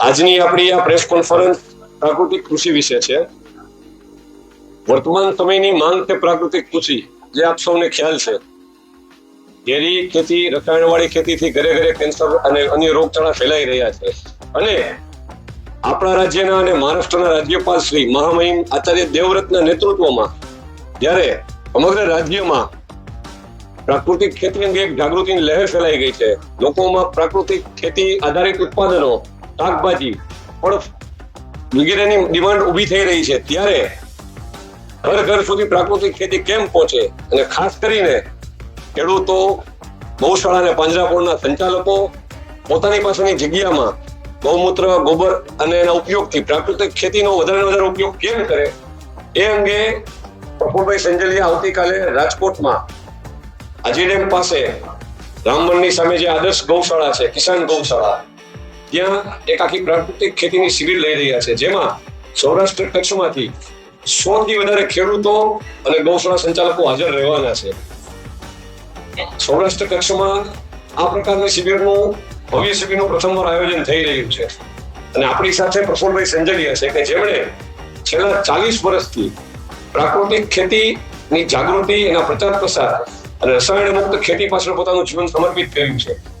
આજની આપણી આ પ્રેસ કોન્ફરન્સ પ્રાકૃતિક કૃષિ વિશે છે. વર્તમાન સમયની માંગ છે પ્રાકૃતિક કૃષિ, જે આપ સૌને ખ્યાલ છે. ઘેરી ખેતી, રસાયણવાળી ખેતીથી ઘરે ઘરે કેન્સર અને અન્ય રોગચાળા ફેલાઈ રહ્યા છે. અને આપણા રાજ્યના અને મહારાષ્ટ્રના રાજ્યપાલ શ્રી મહામહિમ આચાર્ય દેવવ્રતના નેતૃત્વમાં જ્યારે સમગ્ર રાજ્યમાં પ્રાકૃતિક ખેતી અંગે એક જાગૃતિની લહેર ફેલાઈ ગઈ છે. લોકોમાં પ્રાકૃતિક ખેતી આધારિત ઉત્પાદનો શાકભાજી પણ વગેરેની ડિમાન્ડ ઊભી થઈ રહી છે. ત્યારે ઘર ઘર સુધી પ્રાકૃતિક ખેતી કેમ પહોંચે? અને ખાસ કરીને ખેડૂતો, ગૌશાળા અને પાંજરાપોળના સંચાલકો પોતાની પાસેની જગ્યામાં ગૌમૂત્ર, ગોબર અને એના ઉપયોગથી પ્રાકૃતિક ખેતીનો વધારે વધારે ઉપયોગ કેમ કરે? એ અંગે પ્રફુલભાઈ સંજલિયા આવતીકાલે રાજકોટમાં આજી ડેમ પાસે રામ મંદિર સામે જે આદર્શ ગૌશાળા છે, કિસાન ગૌશાળા ત્યાં એક આખી પ્રાકૃતિક ખેતીની શિબિર લઈ રહ્યા છે. જેમાં સૌરાષ્ટ્ર કચ્છમાંથી સો થી વધારે ખેડૂતો અને ગૌશાળા સંચાલકો હાજર રહેવાના છે. સૌરાષ્ટ્ર કચ્છમાં આ પ્રકારની શિબિરનું ભવ્ય શિબિરનું પ્રથમવાર આયોજન થઈ રહ્યું છે. અને આપણી સાથે પ્રફુલભાઈ સંજલિયા છે કે જેમણે છેલ્લા ચાલીસ વર્ષથી પ્રાકૃતિક ખેતીની જાગૃતિ એના પ્રચાર પ્રસાર અને રસાયણ મુક્ત ખેતી પાછળ પોતાનું જીવન સમર્પિત કર્યું છે.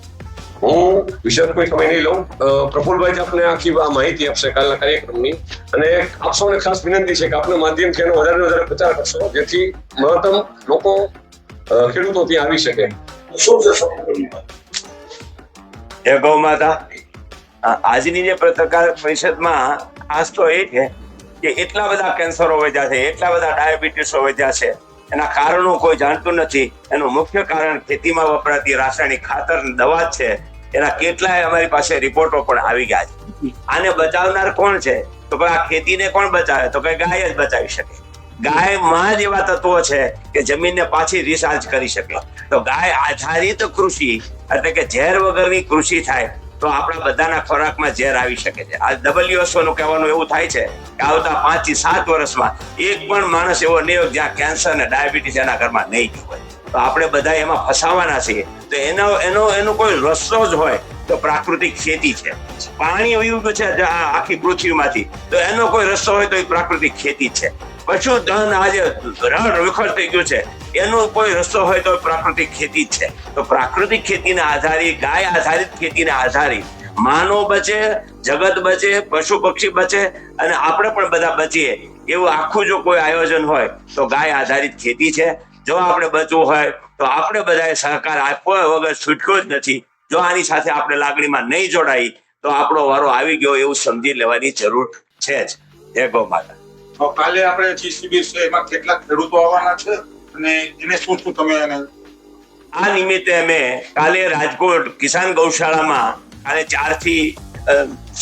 હું વિશેષ કોઈ સમય નહીં લઉં પ્રફુલભાઈ આપને આખી આ માહિતી આપશે કાલના કાર્યક્રમની. અને આપસો સૌને ખાસ વિનંતી છે કે આપના માધ્યમથી એનો વધારે વધારે પ્રચાર કરશો જેથી મહત્તમ લોકો ખેડૂતો ત્યાં આવી શકે. શું છે ગૌ માતા આજની જે પત્રકાર પરિષદમાં ખાસ તો એ છે કે એટલા બધા કેન્સરો વધ્યા છે એટલા બધા ડાયાબિટીસો વધ્યા છે. એના કારણો કોઈ જાણતું નથી. એનું મુખ્ય કારણ ખેતીમાં વપરાતી રાસાયણિક ખાતર દવા છે. એના કેટલાય અમારી પાસે રિપોર્ટો પણ આવી ગયા છે. આને બચાવનાર કોણ છે? તો કે આ ખેતીને કોણ બચાવે? તો કે ગાય જ બચાવી શકે. ગાયમાં જ એવા તત્વો છે કે જમીનને પાછી રિસાર્જ કરી શકે. તો ગાય આધારિત કૃષિ એટલે કે ઝેર વગરની કૃષિ થાય. તો આપણા બધાના ખોરાકમાં ઝેર આવી શકે છે. આ ડબલ્યુએસઓનું કહેવાનું એવું થાય છે કે આવતા પાંચ સાત વર્ષમાં એક પણ માણસ એવો નહીં હોય જ્યાં કેન્સર અને ડાયાબિટીસ એના ઘરમાં નહીં હોય. તો આપણે બધા એમાં ફસાવાના છીએ. તો એનો એનો એનો કોઈ રસ્તો જ હોય તો પ્રાકૃતિક ખેતી છે. પાણી એવું છે આખી પૃથ્વીમાંથી. તો એનો કોઈ રસ્તો હોય તો એ પ્રાકૃતિક ખેતી છે. પશુધન આજે રણ વિખર થઈ ગયું છે. એનો કોઈ રસ્તો હોય તો પ્રાકૃતિક ખેતી છે. તો પ્રાકૃતિક ખેતીને આધારિત ગાય આધારિત ખેતીને આધારિત માનવ બચે, જગત બચે, પશુ પક્ષી બચે અને આપણે પણ બધા બચીએ. એવું આખું જો કોઈ આયોજન હોય તો ગાય આધારિત ખેતી છે. જો આપણે બચવું હોય તો આપણે બધાએ સહકાર આપવો વગર છૂટકો જ નથી. જો આની સાથે આપણે લાગણીમાં નહીં જોડાઈ તો આપણો વારો આવી ગયો એવું સમજી લેવાની જરૂર છે જ. જય ગૌ માતા કાલે આપણે જે શિબિર છે એમાં કેટલા ખેડૂતો આવવાના છે અને એને શું શું તમે એને આ નિમિત્તે અમે કાલે રાજકોટ કિસાન ગૌશાળામાં કાલે ચારથી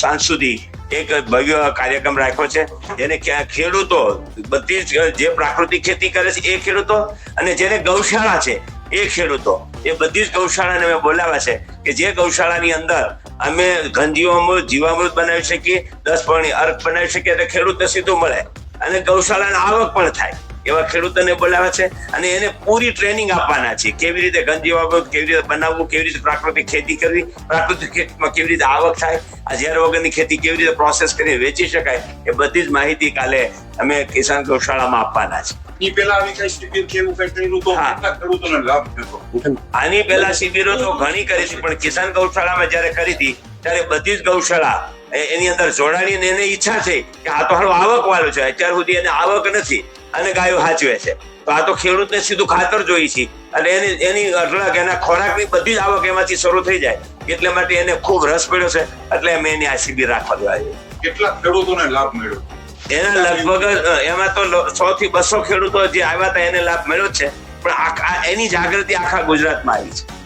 સાંજ સુધી એક ભવ્ય કાર્યક્રમ રાખ્યો છે. જેને ખેડૂતો બધી જે પ્રાકૃતિક ખેતી કરે છે એ ખેડૂતો અને જેને ગૌશાળા છે એ ખેડૂતો. એ બધી જ ગૌશાળાને અમે બોલાવ્યા છે કે જે ગૌશાળાની અંદર અમે ઘનજીવામૃત, જીવામૃત બનાવી શકીએ દસ પાણી અર્ક બનાવી શકીએ એટલે ખેડૂતને સીધું મળે. અને ગૌશાળાને આવક પણ થાય. એવા ખેડૂતોને બોલાવ્યા છે અને એને પૂરી ટ્રેનિંગ આપવાના છે. કેવી રીતે ગંજીવામૃત કેવી રીતે બનાવવું કેવી રીતે પ્રાકૃતિક ખેતી કરવી પ્રાકૃતિક ખેતીમાં કેવી રીતે આવક થાય આ ઝેર વગરની ખેતી કેવી રીતે પ્રોસેસ કરી વેચી શકાય એ બધી જ માહિતી કાલે અમે કિસાન ગૌશાળામાં આપવાના છે. ઈ પેલા શિબિર તો આની પહેલા શિબિરો ઘણી કરી છે પણ કિસાન ગૌશાળામાં જ્યારે કરી હતી ત્યારે બધી જ ગૌશાળા એની અંદર જોડાણી અને એને ઈચ્છા છે કે આ તો હારું આવક વાળું છે અત્યાર સુધી એને આવક નથી અને ગાયો હાચવે છે. તો આ તો ખેડૂતને સીધું ખાતર જોઈ છે. અને એની એની અઢળક એના ખોરાકની બધી જ આવક એમાંથી શરૂ થઈ જાય. એટલા માટે એને ખૂબ રસ પડ્યો છે. એટલે અમે એની આ શિબિર રાખવા દેવાય કેટલા ખેડૂતોને લાભ મળ્યો? એના લગભગ એમાં તો સો થી બસો ખેડૂતો જે આવ્યા હતા એને લાભ મળ્યો છે. પણ એની જાગૃતિ આખા ગુજરાતમાં આવી છે.